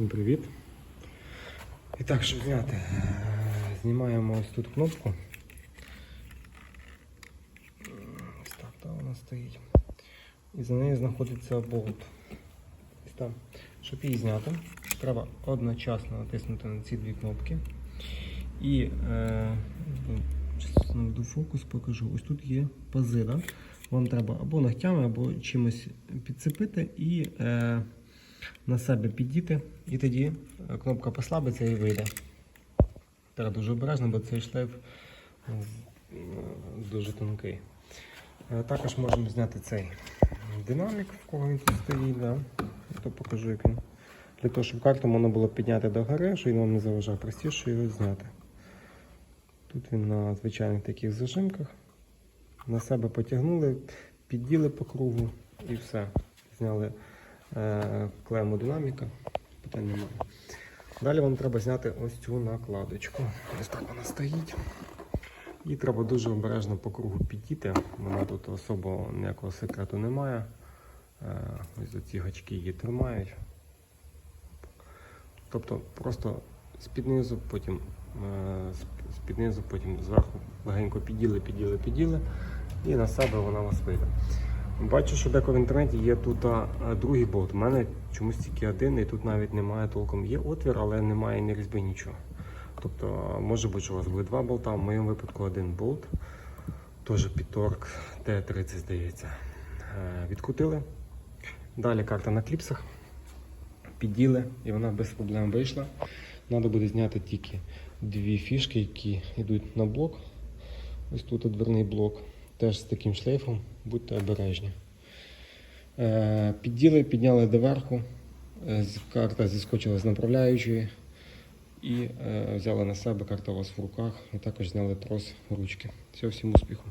Всім привіт. І так, щоб зняти, е, знімаємо ось тут кнопку. Ось так, та вона стоїть. І за нею знаходиться болт. Ось там. Щоб її зняти, треба одночасно натиснути на ці дві кнопки. І е, зараз наведу фокус, покажу. Ось тут є пази. Да? Вам треба або ногтями, або чимось підцепити і е, на себе піддіти, і тоді е, кнопка послабиться і вийде. Треба дуже обережно, бо цей шлейф е, дуже тонкий. Е, Також можемо зняти цей динамік, в кого він тут стоїть. Да? То покажу, як він. Для того, щоб карту можна було підняти до гори, щоб він вам не заважав, простіше його зняти. Тут він на звичайних таких зажимках. На себе потягнули, підділи по кругу і все. Зняли е, динаміка. Питань немає. Далі вам треба зняти ось цю накладочку. Ось так вона стоїть. І треба дуже обережно по кругу підійти. Вона тут особо ніякого секрету немає. Е, ось ці гачки її тримають. Тобто просто з-під потім е, з- з-під потім зверху легенько піділи, піділи, піділи, і на себе вона вас вийде. Бачу, що деко в інтернеті є тут а, другий болт. У мене чомусь тільки один, і тут навіть немає толком. Є отвір, але немає ні різьби, нічого. Тобто, може бути, що у вас буде два болта, в моєму випадку один болт. Теж підторк Т-30, здається. Е, Відкрутили. Далі карта на кліпсах. Підділи, і вона без проблем вийшла. Треба буде зняти тільки дві фішки, які йдуть на блок. Ось тут дверний блок. Теж з таким шлейфом, будьте обережні. Е, Підділи, підняли доверху. Е, Карта зіскочила з направляючої і е, взяли на себе карта у вас в руках і також зняли трос ручки. Всього всім успіху.